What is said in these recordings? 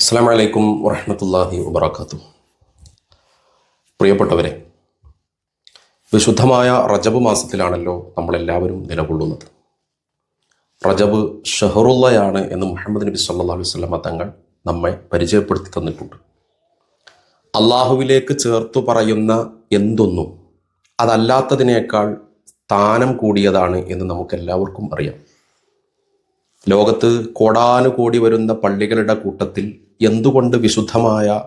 അസ്സാം വലൈക്കും വറഹമത്തല്ലാഹി വബർക്കാത്തു പ്രിയപ്പെട്ടവരെ വിശുദ്ധമായ റജബ് മാസത്തിലാണല്ലോ നമ്മളെല്ലാവരും നിലകൊള്ളുന്നത്. റജബ് ഷഹറുള്ളയാണ് എന്ന് മുഹമ്മദ് നബി സല്ലാ അലൈഹി സ്വലമ തങ്ങൾ നമ്മെ പരിചയപ്പെടുത്തി തന്നിട്ടുണ്ട്. അള്ളാഹുവിലേക്ക് ചേർത്തു പറയുന്ന എന്തൊന്നും അതല്ലാത്തതിനേക്കാൾ സ്ഥാനം കൂടിയതാണ് എന്ന് നമുക്കെല്ലാവർക്കും അറിയാം. ലോകത്ത് കോടാനുകോടി വരുന്ന പള്ളികളുടെ കൂട്ടത്തിൽ എന്തുകൊണ്ട് വിശുദ്ധമായ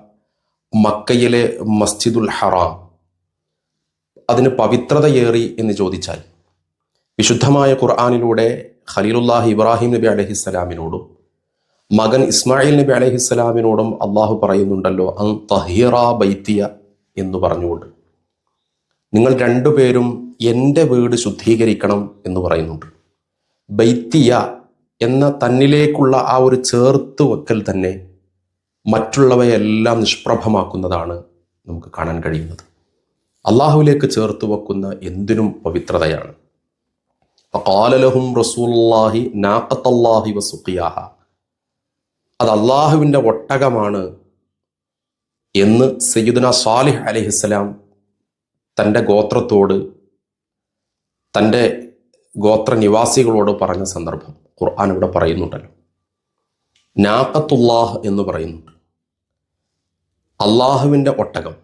മക്കയിലെ മസ്ജിദുൽ ഹറാം? അതിന് പവിത്രതയേറി എന്ന് ചോദിച്ചാൽ വിശുദ്ധമായ ഖുർആാനിലൂടെ ഖലീലുല്ലാഹ് ഇബ്രാഹിം നബി അലഹിസ്സലാമിനോടും മകൻ ഇസ്മായിൽ നബി അലഹിസ്സലാമിനോടും അള്ളാഹു പറയുന്നുണ്ടല്ലോ അൻ തഹീറ ബൈത്തിയ എന്ന് പറഞ്ഞുകൊണ്ട്. നിങ്ങൾ രണ്ടുപേരും എന്റെ വീട് ശുദ്ധീകരിക്കണം എന്ന് പറയുന്നുണ്ട്. ബൈത്തിയ എന്ന തന്നിലേക്കുള്ള ആ ഒരു ചേർത്ത് വെക്കൽ തന്നെ മറ്റുള്ളവയെല്ലാം നിഷ്പ്രഭമാക്കുന്നതാണ് നമുക്ക് കാണാൻ കഴിയുന്നത്. അള്ളാഹുവിലേക്ക് ചേർത്ത് വെക്കുന്ന എന്തിനും പവിത്രതയാണ്. കാലലഹും റസൂല്ലാഹി നാക്കത്തല്ലാഹി വസുഖിയാഹ. അത് അള്ളാഹുവിന്റെ ഒട്ടകമാണ് എന്ന് സയ്യിദുന സാലിഹ് അലഹിസ്സലാം തന്റെ ഗോത്രത്തോട് തന്റെ ഗോത്ര നിവാസികളോട് പറഞ്ഞ സന്ദർഭം ഖുർആൻ ഇവിടെ പറയുന്നുണ്ടല്ലോ. നാക്കത്തുല്ലാഹ് എന്ന് പറയുന്നുണ്ട്. അള്ളാഹുവിന്റെ ഒട്ടകം.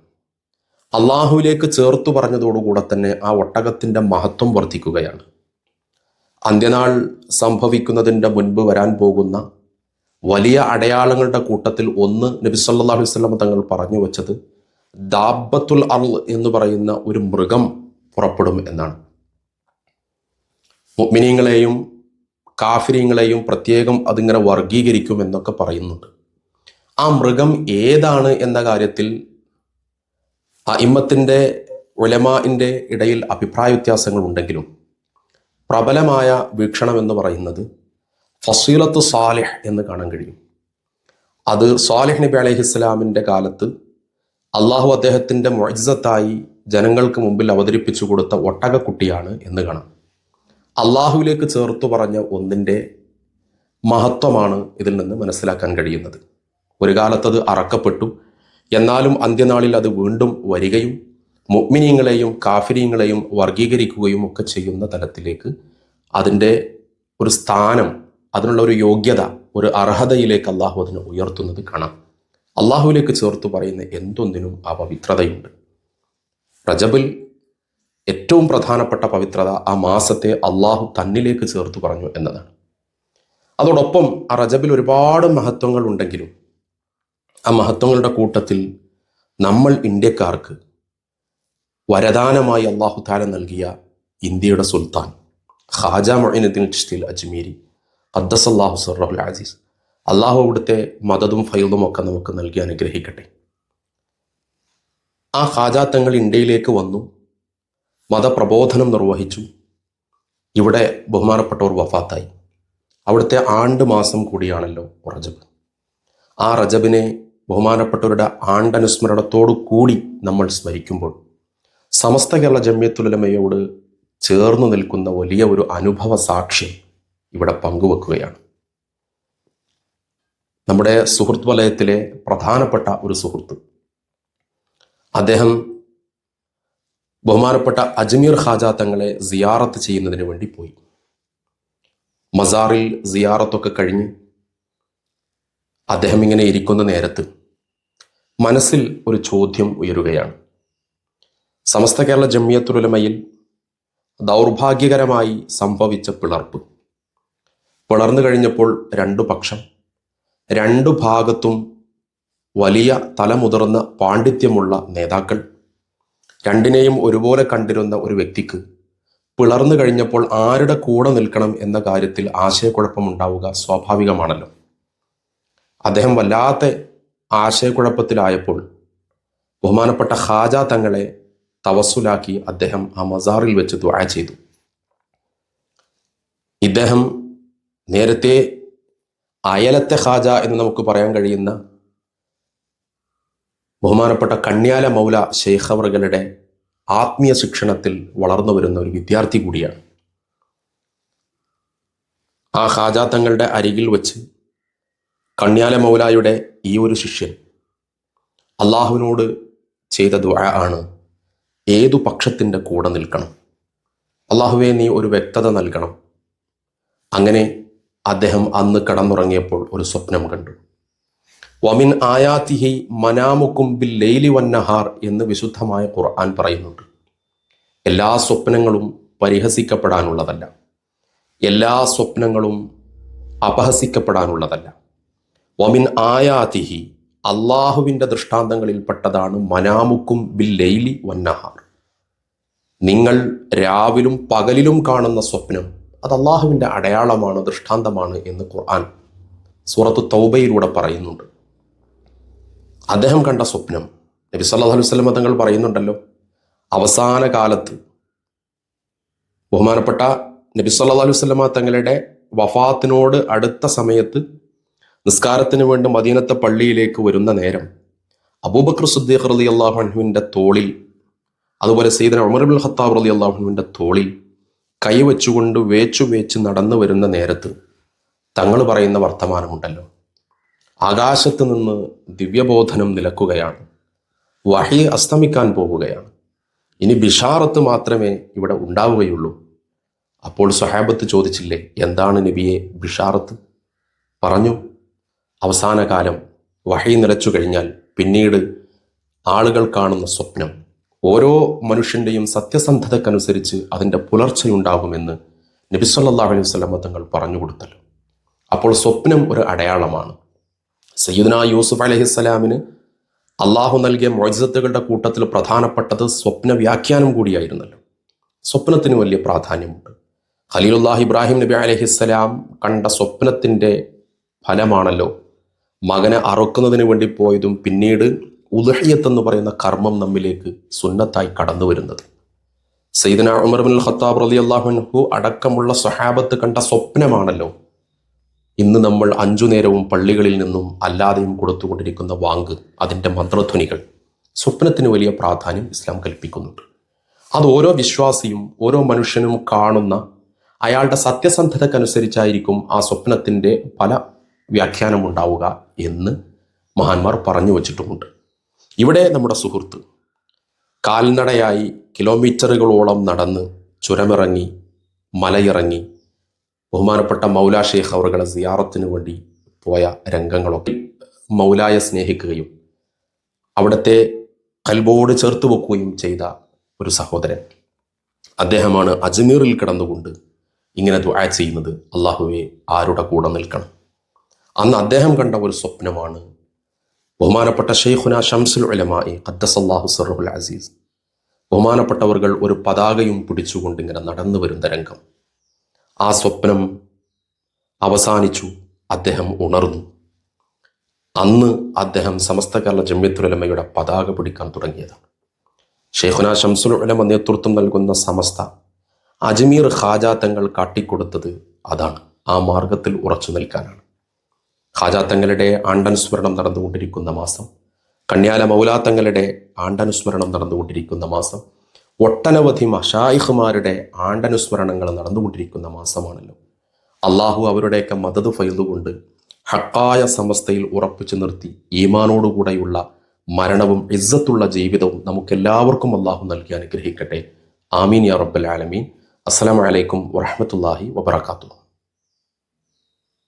അള്ളാഹുവിലേക്ക് ചേർത്തു പറഞ്ഞതോടുകൂടെ തന്നെ ആ ഒട്ടകത്തിന്റെ മഹത്വം വർദ്ധിക്കുകയാണ്. അന്ത്യനാൾ സംഭവിക്കുന്നതിന്റെ മുൻപ് വരാൻ പോകുന്ന വലിയ അടയാളങ്ങളുടെ കൂട്ടത്തിൽ ഒന്ന് നബി വസല്ലം തങ്ങൾ പറഞ്ഞു വെച്ചത് ദാബത്തുൽ അൽ എന്ന് പറയുന്ന ഒരു മൃഗം പുറപ്പെടും എന്നാണ്. മുഗ്മിനീങ്ങളെയും കാഫിരീങ്ങളെയും പ്രത്യേകം അതിങ്ങനെ വർഗീകരിക്കും എന്നൊക്കെ പറയുന്നുണ്ട്. ആ മൃഗം ഏതാണ് എന്ന കാര്യത്തിൽ ആ ഇമ്മത്തിന്റെ ഉലമാന്റെ ഇടയിൽ അഭിപ്രായ വ്യത്യാസങ്ങൾ ഉണ്ടെങ്കിലും പ്രബലമായ വീക്ഷണം എന്ന് പറയുന്നത് ഫസീലത്ത് സാലിഹ് എന്ന് കാണാൻ കഴിയും. അത് സാലിഹ് നബി അലഹിസ്ലാമിന്റെ കാലത്ത് അള്ളാഹു അദ്ദേഹത്തിന്റെ മൊഴിസത്തായി ജനങ്ങൾക്ക് മുമ്പിൽ അവതരിപ്പിച്ചു കൊടുത്ത ഒട്ടകക്കുട്ടിയാണ് എന്ന് കാണാം. അള്ളാഹുവിലേക്ക് ചേർത്തു പറഞ്ഞ ഒന്നിന്റെ മഹത്വമാണ് ഇതിൽ നിന്ന് മനസ്സിലാക്കാൻ കഴിയുന്നത്. ഒരു കാലത്തത് അറക്കപ്പെട്ടു. എന്നാലും അന്ത്യനാളിൽ അത് വീണ്ടും വരികയും മുഗ്മിനീങ്ങളെയും കാഫിരീങ്ങളെയും വർഗീകരിക്കുകയും ഒക്കെ ചെയ്യുന്ന തലത്തിലേക്ക് അതിന്റെ ഒരു സ്ഥാനം അതിനുള്ള ഒരു യോഗ്യത ഒരു അർഹതയിലേക്ക് അള്ളാഹു അതിനെ ഉയർത്തുന്നത് കാണാം. അള്ളാഹുവിലേക്ക് ചേർത്ത് പറയുന്ന എന്തൊന്നിനും ആ പവിത്രതയുണ്ട്. റജബിൽ ഏറ്റവും പ്രധാനപ്പെട്ട പവിത്രത ആ മാസത്തെ അള്ളാഹു തന്നിലേക്ക് ചേർത്ത് പറഞ്ഞു എന്നതാണ്. അതോടൊപ്പം ആ റജബിൽ ഒരുപാട് മഹത്വങ്ങൾ ഉണ്ടെങ്കിലും ആ മഹത്വങ്ങളുടെ കൂട്ടത്തിൽ നമ്മൾ ഇന്ത്യക്കാർക്ക് വരദാനമായി അള്ളാഹു താല നൽകിയ ഇന്ത്യയുടെ സുൽത്താൻ ഖാജ മൊയിനുദ്ദീൻ ചിസ്തിൽ അജ്മീരി അദ്ദസ് അള്ളാഹു സുറഹുൽ അസീസ്. അള്ളാഹു അവിടുത്തെ മതതും ഫൈദും ഒക്കെ നമുക്ക് നൽകി അനുഗ്രഹിക്കട്ടെ. ആ ഖാജാത്തങ്ങൾ ഇന്ത്യയിലേക്ക് വന്നു മതപ്രബോധനം നിർവഹിച്ചു ഇവിടെ ബഹുമാനപ്പെട്ടവർ വഫാത്തായി. അവിടുത്തെ ആണ്ട് മാസം കൂടിയാണല്ലോ റജബ്. ആ റജബിനെ ബഹുമാനപ്പെട്ടവരുടെ ആണ്ടനുസ്മരണത്തോടു കൂടി നമ്മൾ സ്മരിക്കുമ്പോൾ സമസ്ത കേരള ജമ്യത്തുലമയോട് ചേർന്നു നിൽക്കുന്ന വലിയ ഒരു അനുഭവ സാക്ഷ്യം ഇവിടെ പങ്കുവെക്കുകയാണ്. നമ്മുടെ സുഹൃത്ത് വലയത്തിലെ പ്രധാനപ്പെട്ട ഒരു സുഹൃത്ത്. അദ്ദേഹം ബഹുമാനപ്പെട്ട അജ്മീർ ഖാജ തങ്ങളെ സിയാറത്ത് ചെയ്യുന്നതിന് വേണ്ടി പോയി. മസാറിൽ സിയാറത്തൊക്കെ കഴിഞ്ഞ് അദ്ദേഹം ഇങ്ങനെ ഇരിക്കുന്ന നേരത്ത് മനസ്സിൽ ഒരു ചോദ്യം ഉയരുകയാണ്. സമസ്ത കേരള ജമിയത്തുലമയിൽ ദൗർഭാഗ്യകരമായി സംഭവിച്ച പിളർപ്പ്. പിളർന്നു കഴിഞ്ഞപ്പോൾ രണ്ടു പക്ഷം രണ്ടു ഭാഗത്തും വലിയ തലമുതിർന്ന പാണ്ഡിത്യമുള്ള നേതാക്കൾ രണ്ടിനെയും ഒരുപോലെ കണ്ടിരുന്ന ഒരു വ്യക്തിക്ക് പിളർന്നു കഴിഞ്ഞപ്പോൾ ആരുടെ കൂടെ നിൽക്കണം എന്ന കാര്യത്തിൽ ആശയക്കുഴപ്പമുണ്ടാവുക സ്വാഭാവികമാണല്ലോ. അദ്ദേഹം വല്ലാത്ത ആശയക്കുഴപ്പത്തിലായപ്പോൾ ബഹുമാനപ്പെട്ട ഖാജ തങ്ങളെ തവസുലാക്കി അദ്ദേഹം ആ മസാറിൽ വെച്ച് ദുആ ചെയ്തു. ഇദ്ദേഹം നേരത്തെ അയലത്തെ ഖാജ എന്ന് നമുക്ക് പറയാൻ കഴിയുന്ന ബഹുമാനപ്പെട്ട കണ്യാല മൗല ശേഖവറുകളുടെ ആത്മീയ ശിക്ഷണത്തിൽ വളർന്നു വരുന്ന ഒരു വിദ്യാർത്ഥി കൂടിയാണ്. ആ ഖാജ തങ്ങളുടെ അരികിൽ വെച്ച് കണ്യാല മൗലായുടെ ഈ ഒരു ശിഷ്യൻ അള്ളാഹുവിനോട് ചെയ്ത ദുആ ആണ് ഏതു പക്ഷത്തിന്റെ കൂടെ നിൽക്കണം? അള്ളാഹുവെ നീ ഒരു വ്യക്തത നൽകണം. അങ്ങനെ അദ്ദേഹം അന്ന് കടന്നുറങ്ങിയപ്പോൾ ഒരു സ്വപ്നം കണ്ടു. വമിൻ ആയാത്തിഹി മനാമുക്കും ബിൽ ലെയ്ലി വന്നഹാർ എന്ന് വിശുദ്ധമായ ഖുർആൻ പറയുന്നുണ്ട്. എല്ലാ സ്വപ്നങ്ങളും പരിഹസിക്കപ്പെടാനുള്ളതല്ല. എല്ലാ സ്വപ്നങ്ങളും അപഹസിക്കപ്പെടാനുള്ളതല്ല. വമിൻ ആയാതിഹി അള്ളാഹുവിന്റെ ദൃഷ്ടാന്തങ്ങളിൽപ്പെട്ടതാണ് മനാമുക്കും ബിൽ ലൈലി വന്നഹാർ. നിങ്ങൾ രാവിലും പകലിലും കാണുന്ന സ്വപ്നം അത് അള്ളാഹുവിന്റെ അടയാളമാണ് ദൃഷ്ടാന്തമാണ് എന്ന് ഖുർആൻ സൂറത്ത് തൗബയിലൂടെ പറയുന്നുണ്ട്. അദ്ദേഹം കണ്ട സ്വപ്നം നബി സല്ലാ അലൈഹി വസല്ലം തങ്ങൾ പറയുന്നുണ്ടല്ലോ അവസാന കാലത്ത് ബഹുമാനപ്പെട്ട നബി സല്ലാ അലൈഹി വസല്ലമ തങ്ങളുടെ വഫാത്തിനോട് അടുത്ത സമയത്ത് നിസ്കാരത്തിന് വേണ്ടി മദീനത്തെ പള്ളിയിലേക്ക് വരുന്ന നേരം അബൂബക്കർ സുദ്ദീഖ് റലി അള്ളാഹുഹുവിന്റെ തോളിൽ അതുപോലെ സീദന ഉമർ ബിൻ ഖത്താബ് റലി അള്ളാഹുഹുവിന്റെ തോളിൽ കൈവച്ചുകൊണ്ട് വേച്ചു വേച്ച് നടന്നു വരുന്ന നേരത്ത് തങ്ങൾ പറയുന്ന വർത്തമാനമുണ്ടല്ലോ. ആകാശത്ത് നിന്ന് ദിവ്യബോധനം നിലക്കുകയാണ്. വഹി അസ്തമിക്കാൻ പോവുകയാണ്. ഇനി ബിഷാറത്ത് മാത്രമേ ഇവിടെ ഉണ്ടാവുകയുള്ളൂ. അപ്പോൾ സ്വഹാബത്ത് ചോദിച്ചില്ലേ എന്താണ് നബിയെ ബിഷാറത്ത്? പറഞ്ഞു അവസാന കാലം വഹി നിലച്ചു കഴിഞ്ഞാൽ പിന്നീട് ആളുകൾ കാണുന്ന സ്വപ്നം. ഓരോ മനുഷ്യന്റെയും സത്യസന്ധതക്കനുസരിച്ച് അതിന്റെ പുലർച്ചയുണ്ടാകുമെന്ന് നബിസ്വല്ലാ അലൈഹി വസല്ലമ തങ്ങൾ പറഞ്ഞു കൊടുത്തല്ലോ. അപ്പോൾ സ്വപ്നം ഒരു അടയാളമാണ്. സയ്യിദ്ന യൂസുഫ് അലഹിസ്സലാമിന് അള്ളാഹു നൽകിയ മോജിസത്തുകളുടെ കൂട്ടത്തിൽ പ്രധാനപ്പെട്ടത് സ്വപ്ന വ്യാഖ്യാനം കൂടിയായിരുന്നല്ലോ. സ്വപ്നത്തിന് വലിയ പ്രാധാന്യമുണ്ട്. ഖലീലുല്ലാഹ് ഇബ്രാഹിം നബി അലഹിസ്സലാം കണ്ട സ്വപ്നത്തിന്റെ ഫലമാണല്ലോ മകനെ അറുക്കുന്നതിന് വേണ്ടി പോയതും പിന്നീട് ഉദഹിയത്ത് എന്ന് പറയുന്ന കർമ്മം നമ്മിലേക്ക് സുന്നത്തായി കടന്നു വരുന്നത്. സൈദന ഉമർ ബിൻ ഖത്താബ് റലി അള്ളാഹുൻഹു അടക്കമുള്ള സ്വഹാബത്ത് കണ്ട സ്വപ്നമാണല്ലോ. ഇന്ന് നമ്മൾ അഞ്ചു നേരവും പള്ളികളിൽ നിന്നും അല്ലാതെയും കൊടുത്തുകൊണ്ടിരിക്കുന്ന വാങ്ക് അതിന്റെ മന്ത്രധ്വനികൾ. സ്വപ്നത്തിന് വലിയ പ്രാധാന്യം ഇസ്ലാം കൽപ്പിക്കുന്നുണ്ട്. അത് ഓരോ വിശ്വാസിയും ഓരോ മനുഷ്യനും കാണുന്ന അയാളുടെ സത്യസന്ധതക്കനുസരിച്ചായിരിക്കും ആ സ്വപ്നത്തിന്റെ പല വ്യാഖ്യാനം ഉണ്ടാവുക എന്ന് മഹാന്മാർ പറഞ്ഞു വച്ചിട്ടുമുണ്ട്. ഇവിടെ നമ്മുടെ സുഹൃത്ത് കാൽനടയായി കിലോമീറ്ററുകളോളം നടന്ന് ചുരമിറങ്ങി മലയിറങ്ങി ബഹുമാനപ്പെട്ട മൗലാ ഷെയ്ഖ് അവറുകളെ സിയാറത്തിന് വേണ്ടി പോയ രംഗങ്ങളൊക്കെ മൗലായെ സ്നേഹിക്കുകയും അവിടുത്തെ കൽബോട് ചേർത്ത് വെക്കുകയും ചെയ്ത ഒരു സഹോദരൻ. അദ്ദേഹമാണ് അജ്മീറിൽ കിടന്നുകൊണ്ട് ഇങ്ങനെ ദുആ ചെയ്യുന്നത്. അള്ളാഹുവെ ആരുടെ കൂടെ നിൽക്കണം? അന്ന് അദ്ദേഹം കണ്ട ഒരു സ്വപ്നമാണ്. ബഹുമാനപ്പെട്ട ഷെയ്ഖുന ഷംസുൽ ഉലമായി ഖദ്ദസല്ലാഹു സറുൽ അസീസ്. ബഹുമാനപ്പെട്ടവർകൾ ഒരു പതാകയും പിടിച്ചുകൊണ്ട് ഇങ്ങനെ നടന്നു വരുന്ന രംഗം. ആ സ്വപ്നം അവസാനിച്ചു അദ്ദേഹം ഉണർന്നു. അന്ന് അദ്ദേഹം സമസ്ത കേരള ജമ്യത്തുലമയുടെ പതാക പിടിക്കാൻ തുടങ്ങിയതാണ്. ഷെയ്ഖുന ഷംസുൽ ഉലമ നേതൃത്വം നൽകുന്ന സമസ്ത അജ്മീർ ഖാജാ തങ്ങൾ കാട്ടിക്കൊടുത്തത് അതാണ്. ആ മാർഗത്തിൽ ഉറച്ചു നിൽക്കാനാണ്. ഖാജ തങ്ങളുടെ ആണ്ടനുസ്മരണം നടന്നുകൊണ്ടിരിക്കുന്ന മാസം കണ്യാല മൗലാത്തങ്ങളുടെ ആണ്ടനുസ്മരണം നടന്നുകൊണ്ടിരിക്കുന്ന മാസം ഒട്ടനവധി മഷായിഹുമാരുടെ ആണ്ടനുസ്മരണങ്ങൾ നടന്നുകൊണ്ടിരിക്കുന്ന മാസമാണല്ലോ. അള്ളാഹു അവരുടെയൊക്കെ മദത് ഫൈതുകൊണ്ട് ഹക്കായ സമസ്തയിൽ ഉറപ്പിച്ചു നിർത്തി ഈമാനോടുകൂടെയുള്ള മരണവും ഇസ്സത്തുള്ള ജീവിതവും നമുക്കെല്ലാവർക്കും അള്ളാഹു നൽകി അനുഗ്രഹിക്കട്ടെ. ആമീൻ യാ റബ്ബൽ ആലമീൻ. അസ്സലാമു അലൈക്കും വറഹ്മത്തുള്ളാഹി വബറകാതുഹു.